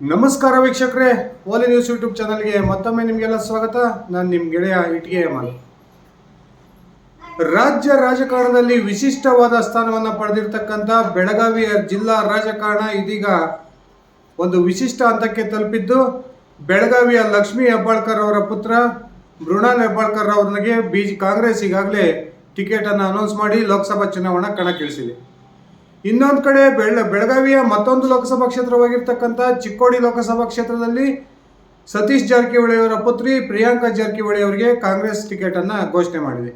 ನಮಸ್ಕಾರ ವೀಕ್ಷಕರೇ. ಓಲಿ news YouTube ಚಾನಲ್ಗೆ ಮತ್ತೊಮ್ಮೆ ನಿಮಗೆಲ್ಲ ಸ್ವಾಗತ. ನಾನು ನಿಮ್ಮ ಗೆಳೆಯ ಇಟ್ಗೆ ಅಮಲ್ ರಾಜ್ಯ ರಾಜಕಾರಣದಲ್ಲಿ ವಿಶಿಷ್ಟವಾದ ಸ್ಥಾನವನ್ನು ಪಡೆದಿರ್ತಕ್ಕಂಥ ಬೆಳಗಾವಿಯ ಜಿಲ್ಲಾ ರಾಜಕಾರಣ ಇದೀಗ ಒಂದು ವಿಶಿಷ್ಟ ಹಂತಕ್ಕೆ ತಲುಪಿದ್ದು, ಬೆಳಗಾವಿಯ ಲಕ್ಷ್ಮೀ ಹೆಬ್ಬಾಳ್ಕರ್ ಅವರ ಪುತ್ರ ಮೃಣಾಲ್ ಹೆಬ್ಬಾಳ್ಕರ್ ಅವರಿಗೆ ಬಿ ಕಾಂಗ್ರೆಸ್ ಈಗಾಗಲೇ ಟಿಕೆಟನ್ನು ಅನೌನ್ಸ್ ಮಾಡಿ ಲೋಕಸಭಾ ಚುನಾವಣಾ ಕಣಕ್ಕಿಳಿಸಿದೆ. ಇನ್ನೊಂದು ಕಡೆ ಬೆಳ ಬೆಳಗಾವಿಯ ಮತ್ತೊಂದು ಲೋಕಸಭಾ ಕ್ಷೇತ್ರವಾಗಿರ್ತಕ್ಕಂಥ ಚಿಕ್ಕೋಡಿ ಲೋಕಸಭಾ ಕ್ಷೇತ್ರದಲ್ಲಿ ಸತೀಶ್ ಜಾರಕಿಹೊಳಿ ಅವರ ಪುತ್ರಿ ಪ್ರಿಯಾಂಕಾ ಜಾರಕಿಹೊಳಿ ಅವರಿಗೆ ಕಾಂಗ್ರೆಸ್ ಟಿಕೆಟನ್ನು ಘೋಷಣೆ ಮಾಡಿದೆ.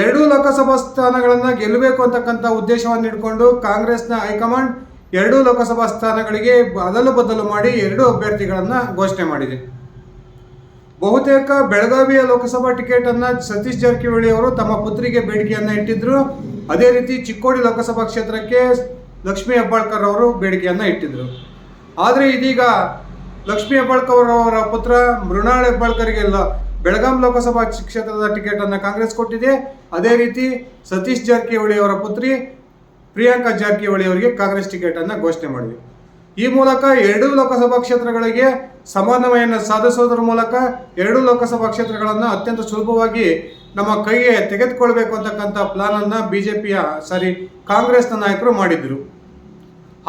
ಎರಡೂ ಲೋಕಸಭಾ ಸ್ಥಾನಗಳನ್ನು ಗೆಲ್ಲಬೇಕು ಅಂತಕ್ಕಂಥ ಉದ್ದೇಶವನ್ನು ಇಟ್ಕೊಂಡು ಕಾಂಗ್ರೆಸ್ನ ಹೈಕಮಾಂಡ್ ಎರಡೂ ಲೋಕಸಭಾ ಸ್ಥಾನಗಳಿಗೆ ಅದಲು ಬದಲು ಮಾಡಿ ಎರಡು ಅಭ್ಯರ್ಥಿಗಳನ್ನು ಘೋಷಣೆ ಮಾಡಿದೆ. ಬಹುತೇಕ ಬೆಳಗಾವಿಯ ಲೋಕಸಭಾ ಟಿಕೆಟನ್ನು ಸತೀಶ್ ಜಾರಕಿಹೊಳಿ ಅವರು ತಮ್ಮ ಪುತ್ರಿಗೆ ಬೇಡಿಕೆಯನ್ನು ಇಟ್ಟಿದ್ರು. ಅದೇ ರೀತಿ ಚಿಕ್ಕೋಡಿ ಲೋಕಸಭಾ ಕ್ಷೇತ್ರಕ್ಕೆ ಲಕ್ಷ್ಮೀ ಹೆಬ್ಬಾಳ್ಕರ್ ಅವರು ಬೇಡಿಕೆಯನ್ನು ಇಟ್ಟಿದ್ದರು ಆದರೆ ಇದೀಗ ಲಕ್ಷ್ಮೀ ಹೆಬ್ಬಾಳ್ಕರ್ ಅವರ ಪುತ್ರ ಮೃಣಾಳ್ ಹೆಬ್ಬಾಳ್ಕರ್ಗೆಲ್ಲ ಬೆಳಗಾಂ ಲೋಕಸಭಾ ಕ್ಷ- ಕ್ಷೇತ್ರದ ಟಿಕೆಟನ್ನು ಕಾಂಗ್ರೆಸ್ ಕೊಟ್ಟಿದೆ. ಅದೇ ರೀತಿ ಸತೀಶ್ ಜಾರಕಿಹೊಳಿ ಅವರ ಪುತ್ರಿ ಪ್ರಿಯಾಂಕಾ ಜಾರಕಿಹೊಳಿ ಅವರಿಗೆ ಕಾಂಗ್ರೆಸ್ ಟಿಕೆಟನ್ನು ಘೋಷಣೆ ಮಾಡಿದೆ. ಈ ಮೂಲಕ ಎರಡೂ ಲೋಕಸಭಾ ಕ್ಷೇತ್ರಗಳಿಗೆ ಸಮನ್ವಯವನ್ನು ಸಾಧಿಸೋದ್ರ ಮೂಲಕ ಎರಡೂ ಲೋಕಸಭಾ ಕ್ಷೇತ್ರಗಳನ್ನು ಅತ್ಯಂತ ಸುಲಭವಾಗಿ ನಮ್ಮ ಕೈಗೆ ತೆಗೆದುಕೊಳ್ಬೇಕು ಅಂತಕ್ಕಂಥ ಪ್ಲಾನನ್ನು ಬಿ ಜೆ ಪಿಯ ಸಾರಿ, ಕಾಂಗ್ರೆಸ್ನ ನಾಯಕರು ಮಾಡಿದ್ರು.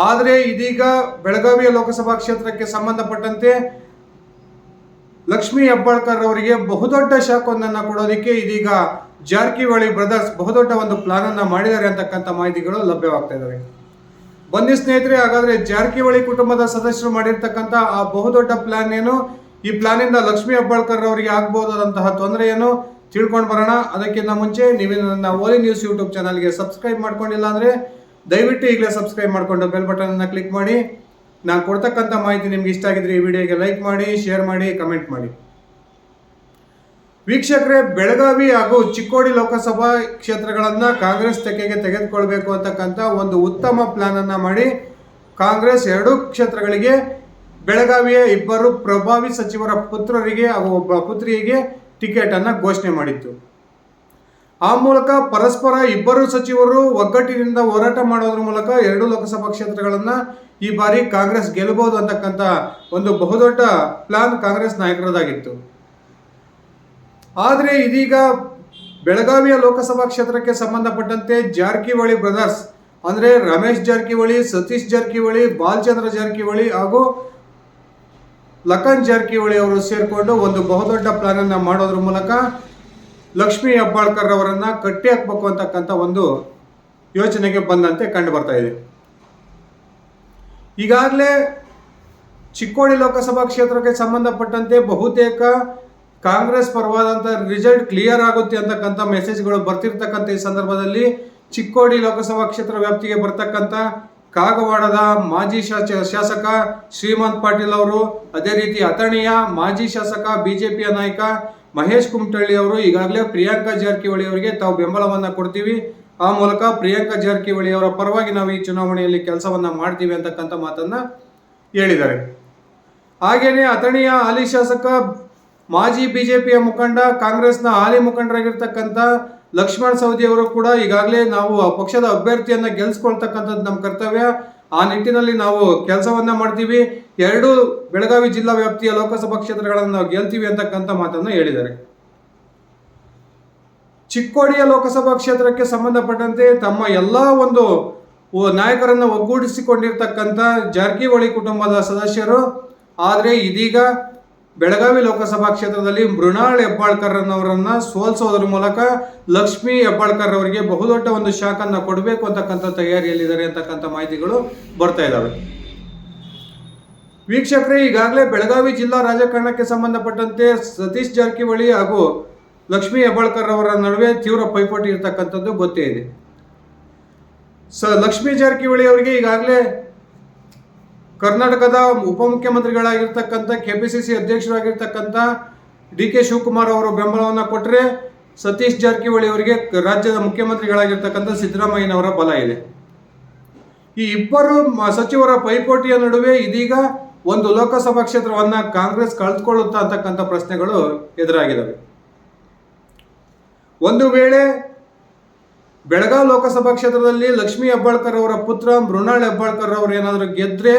ಆದರೆ ಇದೀಗ ಬೆಳಗಾವಿಯ ಲೋಕಸಭಾ ಕ್ಷೇತ್ರಕ್ಕೆ ಸಂಬಂಧಪಟ್ಟಂತೆ ಲಕ್ಷ್ಮೀ ಹೆಬ್ಬಾಳ್ಕರ್ ಅವರಿಗೆ ಬಹುದೊಡ್ಡ ಶಾಖವೊಂದನ್ನು ಕೊಡೋದಕ್ಕೆ ಇದೀಗ ಜಾರಕಿಹೊಳಿ ಬ್ರದರ್ಸ್ ಬಹುದೊಡ್ಡ ಒಂದು ಪ್ಲಾನ್ ಅನ್ನ ಮಾಡಿದ್ದಾರೆ ಅಂತಕ್ಕಂಥ ಮಾಹಿತಿಗಳು ಲಭ್ಯವಾಗ್ತಾ ಇದ್ದಾವೆ. ಬನ್ನಿ ಸ್ನೇಹಿತರೆ, ಹಾಗಾದ್ರೆ ಜಾರಕಿಹೊಳಿ ಕುಟುಂಬದ ಸದಸ್ಯರು ಮಾಡಿರ್ತಕ್ಕಂಥ ಆ ಬಹುದೊಡ್ಡ ಪ್ಲಾನ್ ಏನು? ಈ ಪ್ಲಾನಿಂದ ಲಕ್ಷ್ಮೀ ಹೆಬ್ಬಾಳ್ಕರ್ ಅವರಿಗೆ ಆಗ್ಬಹುದಾದಂತಹ ತೊಂದರೆ ಏನು? ತಿಳ್ಕೊಂಡು ಬರೋಣ. ಅದಕ್ಕಿಂತ ಮುಂಚೆ ನೀವು ನನ್ನ ಓಲಿ ನ್ಯೂಸ್ ಯೂಟ್ಯೂಬ್ ಚಾನಲ್ಗೆ ಸಬ್ಸ್ಕ್ರೈಬ್ ಮಾಡ್ಕೊಂಡಿಲ್ಲ ಅಂದರೆ ದಯವಿಟ್ಟು ಈಗಲೇ ಸಬ್ಸ್ಕ್ರೈಬ್ ಮಾಡಿಕೊಂಡು ಬೆಲ್ ಬಟನನ್ನು ಕ್ಲಿಕ್ ಮಾಡಿ. ನಾನು ಕೊಡ್ತಕ್ಕಂಥ ಮಾಹಿತಿ ನಿಮ್ಗೆ ಇಷ್ಟ ಆಗಿದ್ರೆ ಈ ವಿಡಿಯೋಗೆ ಲೈಕ್ ಮಾಡಿ ಶೇರ್ ಮಾಡಿ ಕಮೆಂಟ್ ಮಾಡಿ. ವೀಕ್ಷಕರೇ, ಬೆಳಗಾವಿ ಹಾಗೂ ಚಿಕ್ಕೋಡಿ ಲೋಕಸಭಾ ಕ್ಷೇತ್ರಗಳನ್ನು ಕಾಂಗ್ರೆಸ್ ತೆಕ್ಕೆಗೆ ತೆಗೆದುಕೊಳ್ಬೇಕು ಅಂತಕ್ಕಂಥ ಒಂದು ಉತ್ತಮ ಪ್ಲಾನ್ ಅನ್ನ ಮಾಡಿ ಕಾಂಗ್ರೆಸ್ ಎರಡೂ ಕ್ಷೇತ್ರಗಳಿಗೆ ಬೆಳಗಾವಿಯ ಇಬ್ಬರು ಪ್ರಭಾವಿ ಸಚಿವರ ಪುತ್ರರಿಗೆ ಹಾಗೂ ಒಬ್ಬ ಪುತ್ರಿಯರಿಗೆ ಟಿಕೆಟ್ ಅನ್ನ ಘೋಷಣೆ ಮಾಡಿತ್ತು. ಆ ಮೂಲಕ ಪರಸ್ಪರ ಇಬ್ಬರು ಸಚಿವರು ಒಗ್ಗಟ್ಟಿನಿಂದ ಹೋರಾಟ ಮಾಡೋದ್ರ ಮೂಲಕ ಎರಡು ಲೋಕಸಭಾ ಕ್ಷೇತ್ರಗಳನ್ನು ಈ ಬಾರಿ ಕಾಂಗ್ರೆಸ್ ಗೆಲ್ಲಬಹುದು ಅಂತಕ್ಕಂಥ ಒಂದು ಬಹುದೊಡ್ಡ ಪ್ಲಾನ್ ಕಾಂಗ್ರೆಸ್ ನಾಯಕರದಾಗಿತ್ತು. ಆದರೆ ಇದೀಗ ಬೆಳಗಾವಿಯ ಲೋಕಸಭಾ ಕ್ಷೇತ್ರಕ್ಕೆ ಸಂಬಂಧಪಟ್ಟಂತೆ ಜಾರಕಿಹೊಳಿ ಬ್ರದರ್ಸ್ ಅಂದರೆ ರಮೇಶ್ ಜಾರಕಿಹೊಳಿ, ಸತೀಶ್ ಜಾರಕಿಹೊಳಿ, ಬಾಲಚಂದ್ರ ಜಾರಕಿಹೊಳಿ ಹಾಗೂ ಲಖನ್ ಜಾರಕಿಹೊಳಿ ಅವರು ಸೇರಿಕೊಂಡು ಒಂದು ಬಹುದೊಡ್ಡ ಪ್ಲಾನ್ ಅನ್ನ ಮಾಡೋದ್ರ ಮೂಲಕ ಲಕ್ಷ್ಮೀ ಹೆಬ್ಬಾಳ್ಕರ್ ಅವರನ್ನು ಕಟ್ಟಿ ಹಾಕ್ಬೇಕು ಅಂತಕ್ಕಂಥ ಒಂದು ಯೋಚನೆಗೆ ಬಂದಂತೆ ಕಂಡು ಬರ್ತಾ ಇದೆ. ಈಗಾಗಲೇ ಚಿಕ್ಕೋಡಿ ಲೋಕಸಭಾ ಕ್ಷೇತ್ರಕ್ಕೆ ಸಂಬಂಧಪಟ್ಟಂತೆ ಬಹುತೇಕ ಕಾಂಗ್ರೆಸ್ ಪರವಾದಂಥ ರಿಸಲ್ಟ್ ಕ್ಲಿಯರ್ ಆಗುತ್ತೆ ಅಂತಕ್ಕಂಥ ಮೆಸೇಜ್ಗಳು ಬರ್ತಿರ್ತಕ್ಕಂಥ ಈ ಸಂದರ್ಭದಲ್ಲಿ ಚಿಕ್ಕೋಡಿ ಲೋಕಸಭಾ ಕ್ಷೇತ್ರ ವ್ಯಾಪ್ತಿಗೆ ಬರ್ತಕ್ಕಂಥ ಕಾಗವಾಡದ ಮಾಜಿ ಶಾಸ, ಶಾಸಕ ಶ್ರೀಮಂತ್ ಪಾಟೀಲ್ ಅವರು, ಅದೇ ರೀತಿ ಅಥಣಿಯ ಮಾಜಿ ಶಾಸಕ ಬಿಜೆಪಿಯ ನಾಯಕ ಮಹೇಶ್ ಕುಮಟಳ್ಳಿ ಅವರು, ಈಗಾಗಲೇ ಪ್ರಿಯಾಂಕಾ ಜಾರಕಿಹೊಳಿ ಅವರಿಗೆ ತಾವು ಬೆಂಬಲವನ್ನು ಕೊಡ್ತೀವಿ. ಆ ಮೂಲಕ ಪ್ರಿಯಾಂಕಾ ಜಾರಕಿಹೊಳಿ ಅವರ ಪರವಾಗಿ ನಾವು ಈ ಚುನಾವಣೆಯಲ್ಲಿ ಕೆಲಸವನ್ನು ಮಾಡ್ತೀವಿ ಅಂತಕ್ಕಂಥ ಮಾತನ್ನ ಹೇಳಿದ್ದಾರೆ. ಹಾಗೆಯೇ ಅಥಣಿಯ ಹಾಲಿ ಶಾಸಕ ಮಾಜಿ ಬಿಜೆಪಿಯ ಮುಖಂಡ, ಕಾಂಗ್ರೆಸ್ನ ಹಾಲಿ ಮುಖಂಡರಾಗಿರ್ತಕ್ಕಂಥ ಲಕ್ಷ್ಮಣ್ ಸವದಿ ಅವರು ಕೂಡ ಈಗಾಗಲೇ ನಾವು ಪಕ್ಷದ ಅಭ್ಯರ್ಥಿಯನ್ನ ಗೆಲ್ಲಿಸ್ಕೊಳ್ತಕ್ಕಂಥದ್ದು ನಮ್ಮ ಕರ್ತವ್ಯ. ಆ ನಿಟ್ಟಿನಲ್ಲಿ ನಾವು ಕೆಲಸವನ್ನ ಮಾಡ್ತೀವಿ. ಎರಡು ಬೆಳಗಾವಿ ಜಿಲ್ಲಾ ವ್ಯಾಪ್ತಿಯ ಲೋಕಸಭಾ ಕ್ಷೇತ್ರಗಳನ್ನು ನಾವು ಗೆಲ್ತೀವಿ ಅಂತಕ್ಕಂಥ ಮಾತನ್ನು ಹೇಳಿದ್ದಾರೆ. ಚಿಕ್ಕೋಡಿಯ ಲೋಕಸಭಾ ಕ್ಷೇತ್ರಕ್ಕೆ ಸಂಬಂಧಪಟ್ಟಂತೆ ತಮ್ಮ ಎಲ್ಲ ಒಂದು ನಾಯಕರನ್ನ ಒಗ್ಗೂಡಿಸಿಕೊಂಡಿರ್ತಕ್ಕಂಥ ಜಾರಕಿಹೊಳಿ ಕುಟುಂಬದ ಸದಸ್ಯರು. ಆದರೆ ಇದೀಗ ಬೆಳಗಾವಿ ಲೋಕಸಭಾ ಕ್ಷೇತ್ರದಲ್ಲಿ ಮೃಣಾಳ್ ಹೆಬ್ಬಾಳ್ಕರ್ ಅವರನ್ನ ಸೋಲಿಸೋದ್ರ ಮೂಲಕ ಲಕ್ಷ್ಮೀ ಹೆಬ್ಬಾಳ್ಕರ್ ಅವರಿಗೆ ಬಹುದೊಡ್ಡ ಒಂದು ಶಾಖನ್ನ ಕೊಡಬೇಕು ಅಂತಕ್ಕಂಥ ತಯಾರಿಯಲ್ಲಿದ್ದಾರೆ ಅಂತಕ್ಕಂಥ ಮಾಹಿತಿಗಳು ಬರ್ತಾ ಇದ್ದಾವೆ ವೀಕ್ಷಕರೇ, ಈಗಾಗಲೇ ಬೆಳಗಾವಿ ಜಿಲ್ಲಾ ರಾಜಕಾರಣಕ್ಕೆ ಸಂಬಂಧಪಟ್ಟಂತೆ ಸತೀಶ್ ಜಾರಕಿಹೊಳಿ ಹಾಗೂ ಲಕ್ಷ್ಮೀ ಹೆಬ್ಬಾಳ್ಕರ್ ಅವರ ನಡುವೆ ತೀವ್ರ ಪೈಪೋಟಿ ಇರತಕ್ಕಂಥದ್ದು ಗೊತ್ತೇ ಇದೆ. ಸ, ಲಕ್ಷ್ಮೀ ಜಾರಕಿಹೊಳಿ ಅವರಿಗೆ ಈಗಾಗಲೇ ಕರ್ನಾಟಕದ ಉಪಮುಖ್ಯಮಂತ್ರಿಗಳಾಗಿರ್ತಕ್ಕಂಥ ಕೆ ಪಿ ಸಿ ಸಿ ಅಧ್ಯಕ್ಷರಾಗಿರ್ತಕ್ಕಂಥ ಡಿ ಕೆ ಶಿವಕುಮಾರ್ ಅವರು ಬೆಂಬಲವನ್ನು ಕೊಟ್ಟರೆ ಸತೀಶ್ ಜಾರಕಿಹೊಳಿ ಅವರಿಗೆ ರಾಜ್ಯದ ಮುಖ್ಯಮಂತ್ರಿಗಳಾಗಿರ್ತಕ್ಕಂಥ ಸಿದ್ದರಾಮಯ್ಯನವರ ಬಲ ಇದೆ. ಈ ಇಬ್ಬರು ಸಚಿವರ ಪೈಪೋಟಿಯ ನಡುವೆ ಇದೀಗ ಒಂದು ಲೋಕಸಭಾ ಕ್ಷೇತ್ರವನ್ನ ಕಾಂಗ್ರೆಸ್ ಕಳೆದುಕೊಳ್ಳುತ್ತಾ ಅಂತಕ್ಕಂಥ ಪ್ರಶ್ನೆಗಳು ಎದುರಾಗಿದ್ದಾವೆ ಒಂದು ವೇಳೆ ಬೆಳಗಾವಿ ಲೋಕಸಭಾ ಕ್ಷೇತ್ರದಲ್ಲಿ ಲಕ್ಷ್ಮೀ ಹೆಬ್ಬಾಳ್ಕರ್ ಅವರ ಪುತ್ರ ಮೃಣಾಳ್ ಹೆಬ್ಬಾಳ್ಕರ್ ಅವರು ಏನಾದರೂ ಗೆದ್ರೆ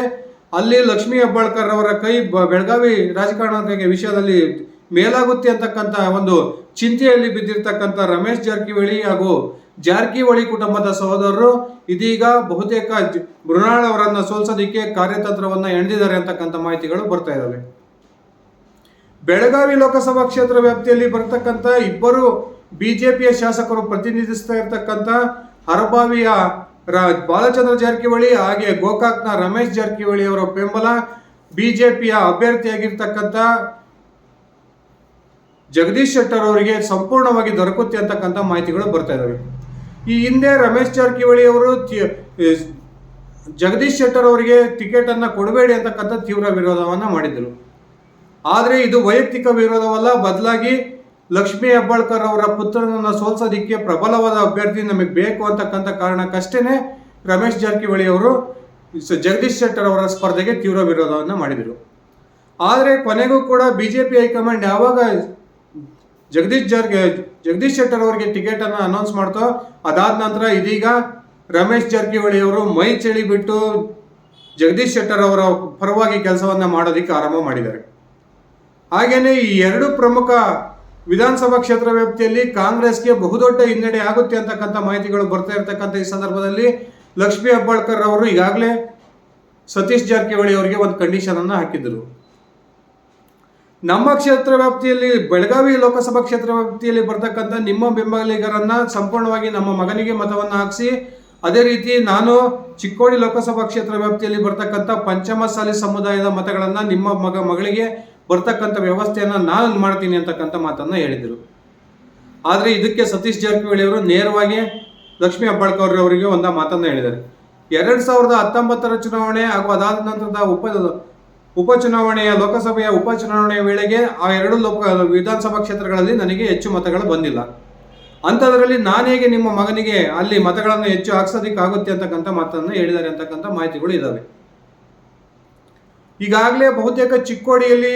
ಅಲ್ಲಿ ಲಕ್ಷ್ಮೀ ಹೆಬ್ಬಾಳ್ಕರ್ ಅವರ ಕೈ ಬೆಳಗಾವಿ ರಾಜಕಾರಣ ವಿಷಯದಲ್ಲಿ ಮೇಲಾಗುತ್ತೆ ಅಂತಕ್ಕಂಥ ಒಂದು ಚಿಂತೆಯಲ್ಲಿ ಬಿದ್ದಿರ್ತಕ್ಕಂಥ ರಮೇಶ್ ಜಾರಕಿಹೊಳಿ ಹಾಗೂ ಜಾರಕಿಹೊಳಿ ಕುಟುಂಬದ ಸಹೋದರರು ಇದೀಗ ಬಹುತೇಕ ಮೃಣಾಳ್ ಅವರನ್ನ ಸೋಲ್ಸೋದಿಕ್ಕೆ ಕಾರ್ಯತಂತ್ರವನ್ನ ಎಣೆದಿದ್ದಾರೆ ಅಂತಕ್ಕಂಥ ಮಾಹಿತಿಗಳು ಬರ್ತಾ ಇದ್ದಾವೆ ಬೆಳಗಾವಿ ಲೋಕಸಭಾ ಕ್ಷೇತ್ರ ವ್ಯಾಪ್ತಿಯಲ್ಲಿ ಬರ್ತಕ್ಕಂಥ ಇಬ್ಬರು ಬಿಜೆಪಿಯ ಶಾಸಕರು ಪ್ರತಿನಿಧಿಸ್ತಾ ಇರ್ತಕ್ಕಂಥ ಹರಬಾವಿಯ ಬಾಲಚಂದ್ರ ಜಾರಕಿಹೊಳಿ ಹಾಗೆ ಗೋಕಾಕ್ನ ರಮೇಶ್ ಜಾರಕಿಹೊಳಿ ಅವರ ಬೆಂಬಲ ಬಿಜೆಪಿಯ ಅಭ್ಯರ್ಥಿಯಾಗಿರ್ತಕ್ಕಂಥ ಜಗದೀಶ್ ಶೆಟ್ಟರ್ ಅವರಿಗೆ ಸಂಪೂರ್ಣವಾಗಿ ದೊರಕುತ್ತೆ ಅಂತಕ್ಕಂಥ ಮಾಹಿತಿಗಳು ಬರ್ತಾ ಇದ್ದಾವೆ ಈ ಹಿಂದೆ ರಮೇಶ್ ಜಾರಕಿಹೊಳಿ ಅವರು ಜಗದೀಶ್ ಶೆಟ್ಟರ್ ಅವರಿಗೆ ಟಿಕೆಟ್ ಅನ್ನ ಕೊಡಬೇಡಿ ಅಂತಕ್ಕಂಥ ತೀವ್ರ ವಿರೋಧವನ್ನ ಮಾಡಿದರು ಆದರೆ ಇದು ವೈಯಕ್ತಿಕ ವಿರೋಧವಲ್ಲ, ಬದಲಾಗಿ ಲಕ್ಷ್ಮೀ ಹೆಬ್ಬಾಳ್ಕರ್ ಅವರ ಪುತ್ರನನ್ನ ಸೋಲ್ಸೋದಿಕ್ಕೆ ಪ್ರಬಲವಾದ ಅಭ್ಯರ್ಥಿ ನಮಗೆ ಬೇಕು ಅಂತಕ್ಕಂಥ ಕಾರಣಕ್ಕಷ್ಟೇ ರಮೇಶ್ ಜಾರಕಿಹೊಳಿ ಅವರು ಜಗದೀಶ್ ಶೆಟ್ಟರ್ ಅವರ ಸ್ಪರ್ಧೆಗೆ ತೀವ್ರ ವಿರೋಧವನ್ನು ಮಾಡಿದರು. ಆದರೆ ಕೊನೆಗೂ ಕೂಡ ಬಿ ಜೆ ಪಿ ಹೈಕಮಾಂಡ್ ಯಾವಾಗ ಜಗದೀಶ್ ಜಾರ್ಗೆ, ಜಗದೀಶ್ ಶೆಟ್ಟರ್ ಅವರಿಗೆ ಟಿಕೆಟ್ ಅನ್ನು ಅನೌನ್ಸ್ ಮಾಡ್ತೋ ಅದಾದ ನಂತರ ಇದೀಗ ರಮೇಶ್ ಜಾರಕಿಹೊಳಿ ಅವರು ಮೈ ಚಳಿ ಬಿಟ್ಟು ಜಗದೀಶ್ ಶೆಟ್ಟರ್ ಅವರ ಪರವಾಗಿ ಕೆಲಸವನ್ನ ಮಾಡೋದಕ್ಕೆ ಆರಂಭ ಮಾಡಿದ್ದಾರೆ. ಹಾಗೆಯೇ ಈ ಎರಡು ಪ್ರಮುಖ ವಿಧಾನಸಭಾ ಕ್ಷೇತ್ರ ವ್ಯಾಪ್ತಿಯಲ್ಲಿ ಕಾಂಗ್ರೆಸ್ಗೆ ಬಹುದೊಡ್ಡ ಹಿನ್ನಡೆ ಆಗುತ್ತೆ ಅಂತಕ್ಕಂಥ ಮಾಹಿತಿಗಳು ಬರ್ತಾ ಇರತಕ್ಕಂಥ ಈ ಸಂದರ್ಭದಲ್ಲಿ ಲಕ್ಷ್ಮಿ ಹೆಬ್ಬಾಳ್ಕರ್ ಅವರು ಈಗಾಗಲೇ ಸತೀಶ್ ಜಾರಕಿಹೊಳಿ ಅವರಿಗೆ ಒಂದು ಕಂಡೀಷನ್ ಅನ್ನು ಹಾಕಿದ್ರು. ನಮ್ಮ ಕ್ಷೇತ್ರ ವ್ಯಾಪ್ತಿಯಲ್ಲಿ ಬೆಳಗಾವಿ ಲೋಕಸಭಾ ಕ್ಷೇತ್ರ ವ್ಯಾಪ್ತಿಯಲ್ಲಿ ಬರ್ತಕ್ಕಂಥ ನಿಮ್ಮ ಬೆಂಬಲಿಗರನ್ನ ಸಂಪೂರ್ಣವಾಗಿ ನಮ್ಮ ಮಗನಿಗೆ ಮತವನ್ನು ಹಾಕಿಸಿ, ಅದೇ ರೀತಿ ನಾನು ಚಿಕ್ಕೋಡಿ ಲೋಕಸಭಾ ಕ್ಷೇತ್ರ ವ್ಯಾಪ್ತಿಯಲ್ಲಿ ಬರ್ತಕ್ಕಂಥ ಪಂಚಮಸಾಲಿ ಸಮುದಾಯದ ಮತಗಳನ್ನ ನಿಮ್ಮ ಮಗ ಮಗಳಿಗೆ ಬರ್ತಕ್ಕಂಥ ವ್ಯವಸ್ಥೆಯನ್ನು ನಾನು ಮಾಡ್ತೀನಿ ಅಂತಕ್ಕಂಥ ಮಾತನ್ನು ಹೇಳಿದರು. ಆದರೆ ಇದಕ್ಕೆ ಸತೀಶ್ ಜಾರಕಿಹೊಳಿ ಅವರು ನೇರವಾಗಿ ಲಕ್ಷ್ಮೀ ಹೆಬ್ಬಾಳ್ಕರ್ ಅವರಿಗೆ ಒಂದು ಮಾತನ್ನು ಹೇಳಿದ್ದಾರೆ. ಎರಡು ಸಾವಿರದ ಹತ್ತೊಂಬತ್ತರ ಚುನಾವಣೆ ಹಾಗೂ ಅದಾದ ನಂತರದ ಉಪ ಉಪಚುನಾವಣೆಯ ಲೋಕಸಭೆಯ ಉಪಚುನಾವಣೆಯ ವೇಳೆಗೆ ಆ ಎರಡು ಲೋಕ ವಿಧಾನಸಭಾ ಕ್ಷೇತ್ರಗಳಲ್ಲಿ ನನಗೆ ಹೆಚ್ಚು ಮತಗಳು ಬಂದಿಲ್ಲ. ಅಂಥದ್ರಲ್ಲಿ ನಾನು ಹೇಗೆ ನಿಮ್ಮ ಮಗನಿಗೆ ಅಲ್ಲಿ ಮತಗಳನ್ನು ಹೆಚ್ಚು ಹಾಕ್ಸೋದಕ್ಕಾಗುತ್ತೆ ಅಂತಕ್ಕಂಥ ಮಾತನ್ನು ಹೇಳಿದ್ದಾರೆ ಅಂತಕ್ಕಂಥ ಮಾಹಿತಿಗಳು ಇದ್ದಾವೆ ಈಗಾಗಲೇ ಬಹುತೇಕ ಚಿಕ್ಕೋಡಿಯಲ್ಲಿ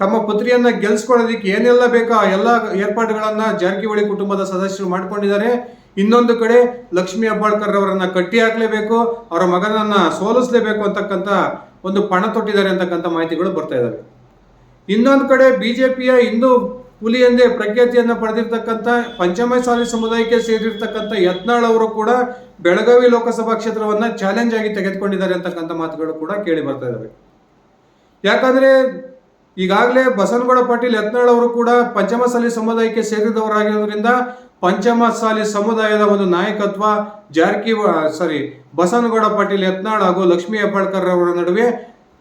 ತಮ್ಮ ಪುತ್ರಿಯನ್ನ ಗೆಲ್ಸ್ಕೊಳ್ಳೋದಕ್ಕೆ ಏನೆಲ್ಲ ಬೇಕೋ ಎಲ್ಲ ಏರ್ಪಾಡುಗಳನ್ನ ಜಾರಕಿಹೊಳಿ ಕುಟುಂಬದ ಸದಸ್ಯರು ಮಾಡಿಕೊಂಡಿದ್ದಾರೆ. ಇನ್ನೊಂದು ಕಡೆ ಲಕ್ಷ್ಮೀ ಹೆಬ್ಬಾಳ್ಕರ್ ಅವರನ್ನ ಕಟ್ಟಿ ಹಾಕ್ಲೇಬೇಕು, ಅವರ ಮಗನನ್ನ ಸೋಲಿಸಲೇಬೇಕು ಅಂತಕ್ಕಂಥ ಒಂದು ಪಣ ತೊಟ್ಟಿದ್ದಾರೆ ಅಂತಕ್ಕಂಥ ಮಾಹಿತಿಗಳು ಬರ್ತಾ ಇದ್ದಾವೆ ಇನ್ನೊಂದು ಕಡೆ ಬಿಜೆಪಿಯ ಹಿಂದೂ ಹುಲಿ ಎಂದೇ ಪ್ರಖ್ಯಾತಿಯನ್ನು ಪಡೆದಿರ್ತಕ್ಕಂಥ ಪಂಚಮಸಾಲಿ ಸಮುದಾಯಕ್ಕೆ ಸೇರಿರ್ತಕ್ಕಂಥ ಯತ್ನಾಳ್ ಅವರು ಕೂಡ ಬೆಳಗಾವಿ ಲೋಕಸಭಾ ಕ್ಷೇತ್ರವನ್ನ ಚಾಲೆಂಜ್ ಆಗಿ ತೆಗೆದುಕೊಂಡಿದ್ದಾರೆ ಅಂತಕ್ಕಂಥ ಮಾತುಗಳು ಕೂಡ ಕೇಳಿ ಬರ್ತಾ ಇದ್ದಾವೆ ಯಾಕಂದ್ರೆ ಈಗಾಗಲೇ ಬಸನಗೌಡ ಪಾಟೀಲ್ ಯತ್ನಾಳ್ ಅವರು ಕೂಡ ಪಂಚಮಸಾಲಿ ಸಮುದಾಯಕ್ಕೆ ಸೇರಿದವರಾಗಿರೋದ್ರಿಂದ ಪಂಚಮಸಾಲಿ ಸಮುದಾಯದ ಒಂದು ನಾಯಕತ್ವ ಜಾರಕಿ ಸಾರಿ ಬಸನಗೌಡ ಪಾಟೀಲ್ ಯತ್ನಾಳ್ ಹಾಗೂ ಲಕ್ಷ್ಮೀ ಹೆಬ್ಬಾಳ್ಕರ್ ಅವರ ನಡುವೆ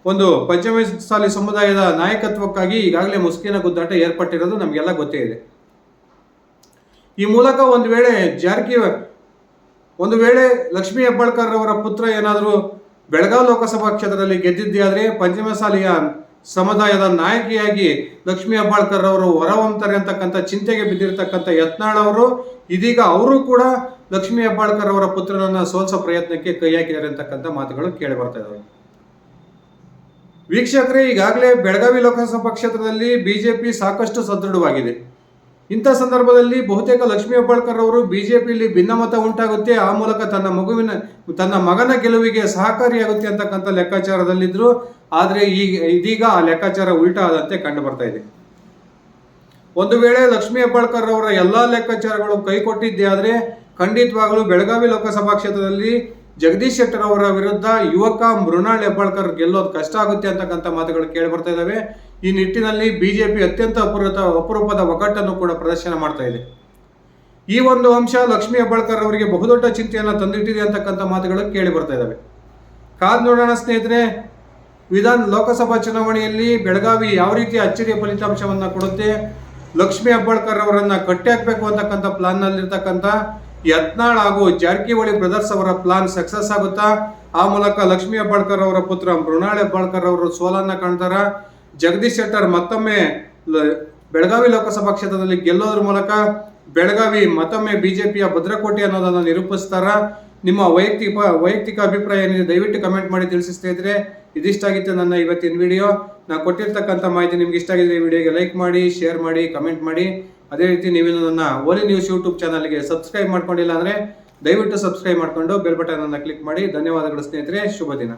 ಒಂದು ಪಂಚಮಸಾಲಿ ಸಮುದಾಯದ ನಾಯಕತ್ವಕ್ಕಾಗಿ ಈಗಾಗಲೇ ಮುಸ್ಕಿನ ಗುದ್ದಾಟ ಏರ್ಪಟ್ಟಿರೋದು ನಮಗೆಲ್ಲ ಗೊತ್ತೇ ಇದೆ. ಈ ಮೂಲಕ ಒಂದು ವೇಳೆ ಜಾರಕಿ ಒಂದು ವೇಳೆ ಲಕ್ಷ್ಮೀ ಹೆಬ್ಬಾಳ್ಕರ್ ಅವರ ಪುತ್ರ ಏನಾದರೂ ಬೆಳಗಾವಿ ಲೋಕಸಭಾ ಕ್ಷೇತ್ರದಲ್ಲಿ ಗೆದ್ದಿದ್ದೇ ಆದರೆ ಪಂಚಮಸಾಲಿಯ ಸಮುದಾಯದ ನಾಯಕಿಯಾಗಿ ಲಕ್ಷ್ಮೀ ಹೆಬ್ಬಾಳ್ಕರ್ ಅವರು ಹೊರಹೊಮ್ತಾರೆ ಅಂತಕ್ಕಂಥ ಚಿಂತೆಗೆ ಬಿದ್ದಿರತಕ್ಕಂಥ ಯತ್ನಾಳ್ ಅವರು, ಇದೀಗ ಅವರು ಕೂಡ ಲಕ್ಷ್ಮೀ ಹೆಬ್ಬಾಳ್ಕರ್ ಅವರ ಪುತ್ರನನ್ನ ಸೋಲ್ಸೋ ಪ್ರಯತ್ನಕ್ಕೆ ಕೈ ಹಾಕಿದ್ದಾರೆ ಅಂತಕ್ಕಂಥ ಮಾತುಗಳು ಕೇಳಿ ಬರ್ತಾ ಇದ್ದಾವೆ ವೀಕ್ಷಕರೇ, ಈಗಾಗಲೇ ಬೆಳಗಾವಿ ಲೋಕಸಭಾ ಕ್ಷೇತ್ರದಲ್ಲಿ ಬಿಜೆಪಿ ಸಾಕಷ್ಟು ಸದೃಢವಾಗಿದೆ. ಇಂಥ ಸಂದರ್ಭದಲ್ಲಿ ಬಹುತೇಕ ಲಕ್ಷ್ಮೀ ಹೆಬ್ಬಾಳ್ಕರ್ ಅವರು ಬಿಜೆಪಿಯಲ್ಲಿ ಭಿನ್ನಮತ ಉಂಟಾಗುತ್ತೆ, ಆ ಮೂಲಕ ತನ್ನ ಮಗುವಿನ, ತನ್ನ ಮಗನ ಗೆಲುವಿಗೆ ಸಹಕಾರಿಯಾಗುತ್ತೆ ಅಂತಕ್ಕಂಥ ಲೆಕ್ಕಾಚಾರದಲ್ಲಿದ್ದರು ಆದರೆ ಈಗ ಇದೀಗ ಆ ಲೆಕ್ಕಾಚಾರ ಉಲ್ಟಾ ಆದಂತೆ ಕಂಡು ಬರ್ತಾ ಇದೆ. ಒಂದು ವೇಳೆ ಲಕ್ಷ್ಮೀ ಹೆಬ್ಬಾಳ್ಕರ್ ಅವರ ಎಲ್ಲ ಲೆಕ್ಕಾಚಾರಗಳು ಕೈಕೊಟ್ಟಿದ್ದೇ ಆದರೆ ಖಂಡಿತವಾಗಲೂ ಬೆಳಗಾವಿ ಲೋಕಸಭಾ ಕ್ಷೇತ್ರದಲ್ಲಿ ಜಗದೀಶ್ ಶೆಟ್ಟರ್ ಅವರ ವಿರುದ್ಧ ಯುವಕ ಮೃಣಾಳ್ ಹೆಬ್ಬಾಳ್ಕರ್ ಗೆಲ್ಲೋದು ಕಷ್ಟ ಆಗುತ್ತೆ ಅಂತಕ್ಕಂಥ ಮಾತುಗಳು ಕೇಳಿ ಬರ್ತಾ ಇದ್ದಾವೆ ಈ ನಿಟ್ಟಿನಲ್ಲಿ ಬಿಜೆಪಿ ಅತ್ಯಂತ ಅಪರೂಪ ಅಪರೂಪದ ಒಗ್ಗಟ್ಟನ್ನು ಕೂಡ ಪ್ರದರ್ಶನ ಮಾಡ್ತಾ ಇದೆ. ಈ ಒಂದು ಅಂಶ ಲಕ್ಷ್ಮೀ ಹೆಬ್ಬಾಳ್ಕರ್ ಅವರಿಗೆ ಬಹುದೊಡ್ಡ ಚಿಂತೆಯನ್ನು ತಂದಿಟ್ಟಿದೆ ಅಂತಕ್ಕಂಥ ಮಾತುಗಳು ಕೇಳಿ ಬರ್ತಾ ಇದ್ದಾವೆ ಕಾದ್ ನೋಡೋಣ ಸ್ನೇಹಿತರೆ, ವಿಧಾನ ಲೋಕಸಭಾ ಚುನಾವಣೆಯಲ್ಲಿ ಬೆಳಗಾವಿ ಯಾವ ರೀತಿ ಅಚ್ಚರಿಯ ಫಲಿತಾಂಶವನ್ನ ಕೊಡುತ್ತೆ, ಲಕ್ಷ್ಮೀ ಹೆಬ್ಬಾಳ್ಕರ್ ಅವರನ್ನು ಕಟ್ಟಿ ಹಾಕಬೇಕು ಅಂತಕ್ಕಂಥ ಪ್ಲಾನ್ ನಲ್ಲಿರ್ತಕ್ಕಂಥ ಯತ್ನಾಳ್ ಹಾಗೂ ಜಾರಕಿಹೊಳಿ ಬ್ರದರ್ಸ್ ಅವರ ಪ್ಲಾನ್ ಸಕ್ಸಸ್ ಆಗುತ್ತಾ? ಆ ಮೂಲಕ ಲಕ್ಷ್ಮೀ ಅಬ್ಬಾಳ್ಕರ್ ಅವರ ಪುತ್ರ ಮೃಣಾಳ್ ಅಬ್ಬಾಳ್ಕರ್ ಅವರು ಸೋಲನ್ನ ಕಾಣ್ತಾರ? ಜಗದೀಶ್ ಶೆಟ್ಟರ್ ಮತ್ತೊಮ್ಮೆ ಬೆಳಗಾವಿ ಲೋಕಸಭಾ ಕ್ಷೇತ್ರದಲ್ಲಿ ಗೆಲ್ಲೋದ್ರ ಮೂಲಕ ಬೆಳಗಾವಿ ಮತ್ತೊಮ್ಮೆ ಬಿಜೆಪಿಯ ಭದ್ರಕೋಟೆ ಅನ್ನೋದನ್ನ ನಿರೂಪಿಸ್ತಾರ? ನಿಮ್ಮ ವೈಯಕ್ತಿಕ ವೈಯಕ್ತಿಕ ಅಭಿಪ್ರಾಯ ಏನಿದೆ ದಯವಿಟ್ಟು ಕಮೆಂಟ್ ಮಾಡಿ ತಿಳಿಸ್ತಾ ಇದ್ರೆ ಇದಿಷ್ಟಾಗಿತ್ತು ನನ್ನ ಇವತ್ತಿನ ವಿಡಿಯೋ. ನಾನು ಕೊಟ್ಟಿರ್ತಕ್ಕಂಥ ಮಾಹಿತಿ ನಿಮ್ಗೆ ಇಷ್ಟ ಆಗಿದ್ರೆ ಈ ವಿಡಿಯೋಗೆ ಲೈಕ್ ಮಾಡಿ, ಶೇರ್ ಮಾಡಿ, ಕಮೆಂಟ್ ಮಾಡಿ. ಅದೇ ರೀತಿ ನೀವೇನು ನನ್ನ ಓಲಿ ನ್ಯೂಸ್ ಯೂಟ್ಯೂಬ್ ಚಾನಲ್ಗೆ ಸಬ್ಸ್ಕ್ರೈಬ್ ಮಾಡ್ಕೊಂಡಿಲ್ಲ ಅಂದರೆ ದಯವಿಟ್ಟು ಸಬ್ಸ್ಕ್ರೈಬ್ ಮಾಡ್ಕೊಂಡು ಬೆಲ್ ಬಟನ್ ಅನ್ನು ಕ್ಲಿಕ್ ಮಾಡಿ. ಧನ್ಯವಾದಗಳು ಸ್ನೇಹಿತರೆ. ಶುಭ ದಿನ.